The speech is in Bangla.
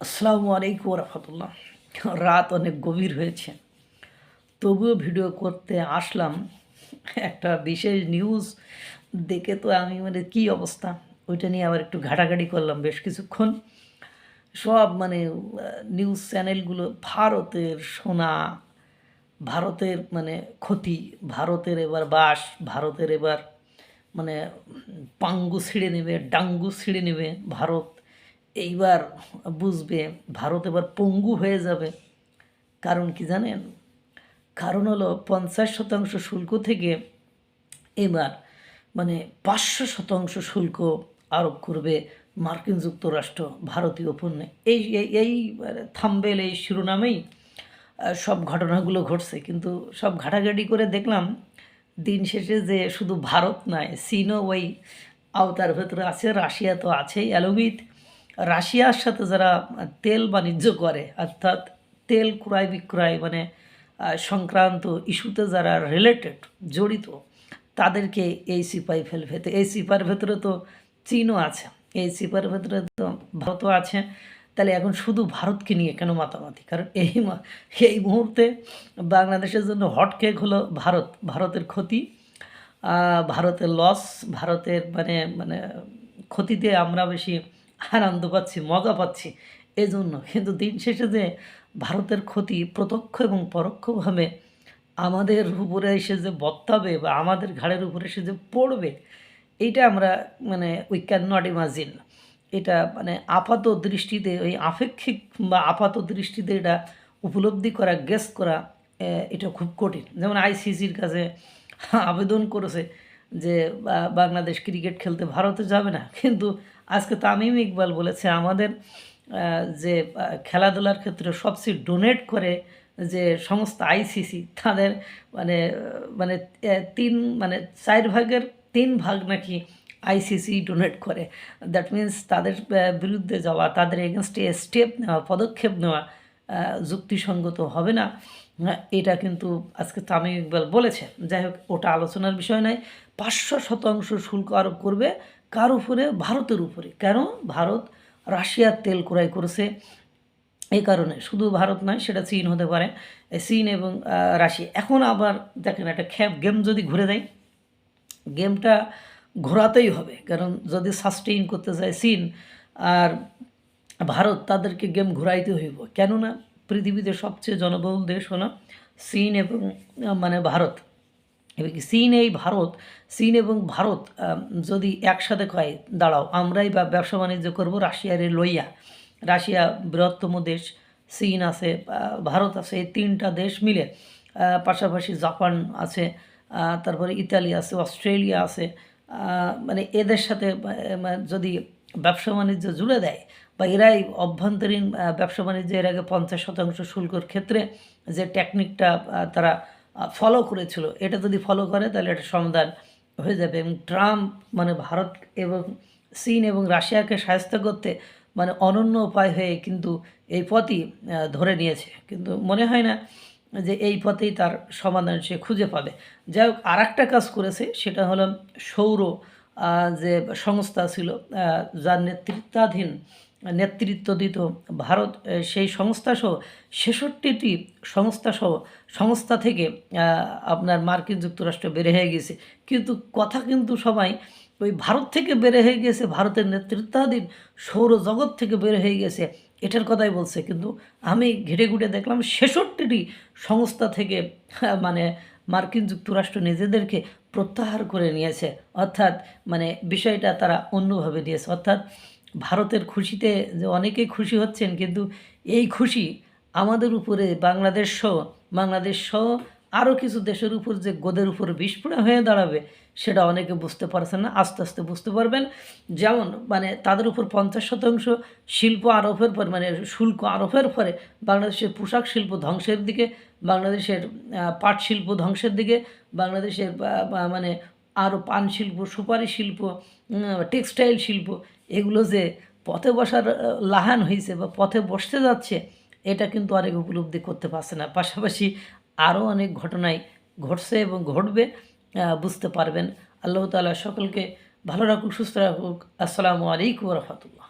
আসসালামু আলাইকুম রহমতুল্লাহ। রাত অনেক গভীর হয়েছে। তবুও ভিডিও করতে আসলাম। একটা বিশেষ নিউজ দেখে তো আমি মানে কী অবস্থা? ওইটা নিয়ে আবার একটু ঘাটাঘাটি করলাম বেশ কিছুক্ষণ। সব মানে নিউজ চ্যানেলগুলো ভারতের সোনা, ভারতের মানে ক্ষতি, ভারতের এবার বাস, ভারতের এবার মানে পাঙ্গু ছিঁড়ে নেবে, ডাঙ্গু ছিঁড়ে নেবে ভারত। এইবার বুঝবে, ভারত এবার পঙ্গু হয়ে যাবে। কারণ কি জানেন? কারণ হলো পঞ্চাশ শতাংশ শুল্ক থেকে এবার মানে পাঁচশো শতাংশ শুল্ক আরোপ করবে মার্কিন যুক্তরাষ্ট্র ভারতীয় পণ্যে। এই, এই- থাম্বেল, এই শিরোনামেই সব ঘটনাগুলো ঘটছে। কিন্তু সব ঘাটাঘাটি করে দেখলাম, দিন শেষে যে শুধু ভারত নয়, চীনও ওই আওতার ভেতরে আছে, রাশিয়া তো আছেই অ্যালোমিত রাশিয়ার সাথে যারা তেল বাণিজ্য করে, অর্থাৎ তেল ক্রয় বিক্রয় মানে সংক্রান্ত ইস্যুতে যারা রিলেটেড জড়িত, তাদেরকে এই সিপাই ফেল ভেতরে এই সিপার ভেতরে তো চীনও আছে, এই সিপার ভেতরে তো ভারতও আছে। তাহলে এখন শুধু ভারতকে নিয়ে কেন মাতামাতি? কারণ এই এই মুহূর্তে বাংলাদেশের জন্য হটকেক হলো ভারত, ভারতের ক্ষতি ভারতের লস ভারতের মানে মানে ক্ষতিতে আমরা বেশি আনন্দ পাচ্ছি, মজা পাচ্ছি। এজন্য কিন্তু দিন শেষে যে ভারতের ক্ষতি প্রত্যক্ষ এবং পরোক্ষভাবে আমাদের উপরে এসে যে বত্তাবে বা আমাদের ঘাড়ের উপরে এসে যে পড়বে এইটা আমরা মানে উই ক্যান নট ইমাজিন এটা মানে আপাত দৃষ্টিতে, ওই আপেক্ষিক বা আপাত দৃষ্টিতে এটা উপলব্ধি করা গেস করা এটা খুব কঠিন। যেমন আইসিসির কাছে আবেদন করেছে যে বাংলাদেশ ক্রিকেট খেলতে ভারতে যাবে না। কিন্তু আজকে তামিম ইকবাল বলেছে, আমাদের যে খেলাধুলার ক্ষেত্রে সবচেয়ে ডোনেট করে যে সংস্থা আইসিসি তাদের মানে মানে তিন মানে চার ভাগের তিন ভাগ নাকি আইসিসি ডোনেট করে। দ্যাট মিন্স তাদের বিরুদ্ধে যাওয়া, তাদের এগেনস্টে স্টেপ নেওয়া, পদক্ষেপ নেওয়া যুক্তিসঙ্গত হবে না। এটা কিন্তু আজকে তামিম ইকবাল বলেছে। যাই হোক, ওটা আলোচনার বিষয় নয়। পাঁচশো শতাংশ শুল্ক আরোপ করবে কার উপরে? ভারতের উপরে। কেন? ভারত রাশিয়ার তেল ক্রয় করেছে। এই কারণে। শুধু ভারত নয়, সেটা চীন হতে পারে। চীন এবং রাশিয়া। এখন আবার দেখেন, একটা খ্যাপ গেম যদি ঘুরে দেয়, গেমটা ঘোরাতেই হবে। কারণ যদি সাস্টেইন করতে চায় চীন আর ভারত, তাদেরকে গেম ঘুরাইতে হইব। কেননা, পৃথিবীতে সবচেয়ে জনবহুল দেশ হলো চীন এবং মানে ভারত। চীন এই ভারত, চীন এবং ভারত যদি একসাথে কয়, দাঁড়াও, আমরাই বা ব্যবসা বাণিজ্য করব রাশিয়ারে লইয়া। রাশিয়া বৃহত্তম দেশ, চীন আছে ভারত আছে, এই তিনটা দেশ মিলে পাশাপাশি জাপান আছে তারপরে ইতালি আছে, অস্ট্রেলিয়া আছে মানে এদের সাথে যদি ব্যবসা বাণিজ্য জুড়ে দেয় বা এরাই অভ্যন্তরীণ ব্যবসা বাণিজ্য এর আগে পঞ্চাশ শতাংশ শুল্কর ক্ষেত্রে যে টেকনিকটা তারা ফলো করেছিল। এটা যদি ফলো করে, তাহলে এটা সমাধান হয়ে যাবে। এবং ট্রাম্প মানে ভারত এবং চীন এবং রাশিয়াকে সাহায্য করতে মানে অনন্য উপায় হয়ে কিন্তু এই পথই ধরে নিয়েছে। কিন্তু মনে হয় না যে এই পথেই তার সমাধান সে খুঁজে পাবে। যাই হোক আর একটা কাজ করেছে, সেটা হলো সৌর যে সংস্থা ছিল যার নেতৃত্বাধীন নেতৃত্ব দিত ভারত সেই সংস্থাসহ ছেষট্টিটি সংস্থাসহ সংস্থা থেকে আপনার মার্কিন যুক্তরাষ্ট্র বেড়ে হয়ে গেছে কিন্তু কথা কিন্তু সবাই ওই ভারত থেকে বেড়ে হয়ে গেছে ভারতের নেতৃত্বাধীন সৌরজগৎ থেকে বের হয়ে গেছে এটার কথাই বলছে। কিন্তু আমি ঘেটে ঘুটে দেখলাম ছেষট্টিটি সংস্থা থেকে মানে মার্কিন যুক্তরাষ্ট্র নিজেদেরকে প্রত্যাহার করে নিয়েছে। অর্থাৎ মানে বিষয়টা তারা অন্যভাবে দিয়েছে। অর্থাৎ ভারতের খুশিতে যে অনেকেই খুশি হচ্ছেন, কিন্তু এই খুশি আমাদের উপরে বাংলাদেশ সহ বাংলাদেশ সহ আরও কিছু দেশের উপর যে গোদের উপর বিস্ফোরণ হয়ে দাঁড়াবে, সেটা অনেকে বুঝতে পারছেন না, আস্তে আস্তে বুঝতে পারবেন। যেমন মানে তাদের উপর পঞ্চাশ শতাংশ শিল্প আরোপের পর মানে শুল্ক আরোপের পরে বাংলাদেশের পোশাক শিল্প ধ্বংসের দিকে, বাংলাদেশের পাট শিল্প ধ্বংসের দিকে, বাংলাদেশের মানে আরও পান শিল্প, সুপারি শিল্প টেক্সটাইল শিল্প, এগুলো যে পথে বসার লাহান হয়েছে বা পথে বসতে যাচ্ছে, এটা কিন্তু অনেক উপলব্ধি করতে পারছে না। পাশাপাশি আরও অনেক ঘটনাই ঘটছে এবং ঘটবে বুঝতে পারবেন। আল্লাহ তালা সকলকে ভালো রাখুক, সুস্থ রাখুক। আসসালামু আলাইকুম রহমতুল্লাহ।